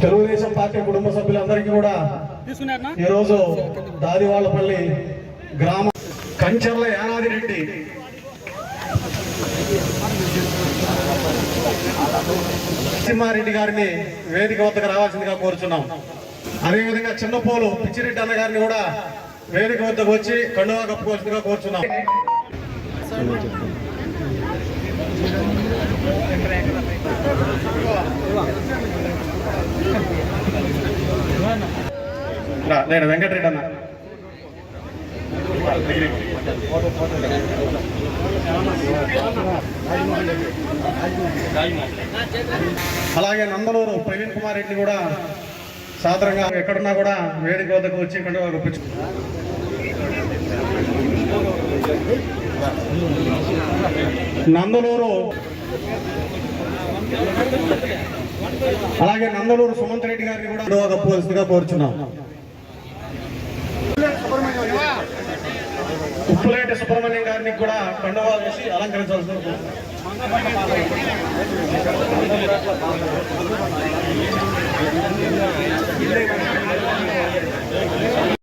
Telugu Desam party కుటుంబ సభ్యులందరికీ కూడా ఈరోజు దాదివాళ్ళపల్లి గ్రామం కంచర్ల యానాది రెడ్డి నరసింహారెడ్డి గారిని వేదిక వద్దకు రావాల్సిందిగా కోరుచున్నాం. అదేవిధంగా చిన్నపోలు పిచ్చిరెడ్డి అన్న గారిని కూడా వేదిక వద్దకు వచ్చి కండువా కప్పుకోవాల్సిందిగా కోరుచున్నాం. నేను వెంకటరెడ్డి అన్న. అలాగే నందలూరు ప్రవీణ్ కుమార్ రెడ్డి కూడా సాధారణంగా ఎక్కడున్నా కూడా వేడిక వద్దకు వచ్చి ఇక్కడ నందలూరు అలాగే నందలూరు సుమంత్ రెడ్డి గారిని కూడా కండువా కప్పువలసిందిగా కోరుచున్నాం. ఉప్పులేటి సుబ్రహ్మణ్యం గారిని కూడా కండువా వేసి అలంకరించాల్సిన